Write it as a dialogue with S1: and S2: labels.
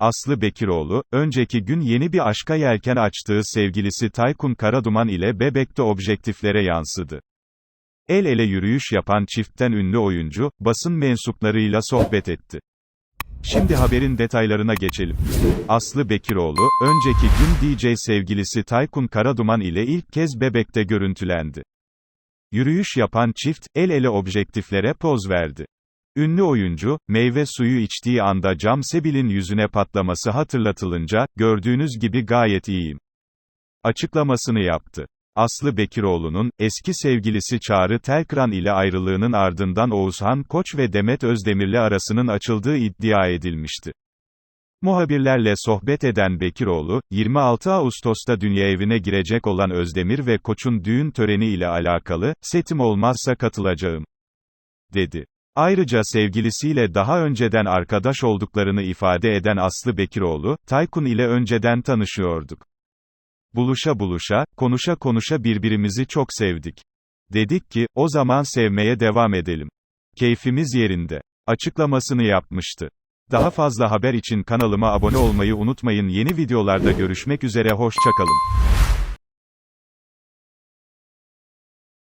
S1: Aslı Bekiroğlu, önceki gün yeni bir aşka yelken açtığı sevgilisi Taykun Karaduman ile Bebek'te objektiflere yansıdı. El ele yürüyüş yapan çiftten ünlü oyuncu, basın mensuplarıyla sohbet etti. Şimdi haberin detaylarına geçelim. Aslı Bekiroğlu, önceki gün DJ sevgilisi Taykun Karaduman ile ilk kez Bebek'te görüntülendi. Yürüyüş yapan çift, el ele objektiflere poz verdi. Ünlü oyuncu, meyve suyu içtiği anda Cam Sebil'in yüzüne patlaması hatırlatılınca, gördüğünüz gibi gayet iyiyim. Açıklamasını yaptı. Aslı Bekiroğlu'nun, eski sevgilisi Çağrı Telkran ile ayrılığının ardından Oğuzhan Koç ve Demet Özdemir'le arasının açıldığı iddia edilmişti. Muhabirlerle sohbet eden Bekiroğlu, 26 Ağustos'ta dünya evine girecek olan Özdemir ve Koç'un düğün töreni ile alakalı, setim olmazsa katılacağım, dedi. Ayrıca sevgilisiyle daha önceden arkadaş olduklarını ifade eden Aslı Bekiroğlu, Taykun ile önceden tanışıyorduk. Buluşa buluşa, konuşa konuşa birbirimizi çok sevdik. Dedik ki, o zaman sevmeye devam edelim. Keyfimiz yerinde. Açıklamasını yapmıştı. Daha fazla haber için kanalıma abone olmayı unutmayın. Yeni videolarda görüşmek üzere hoşçakalın.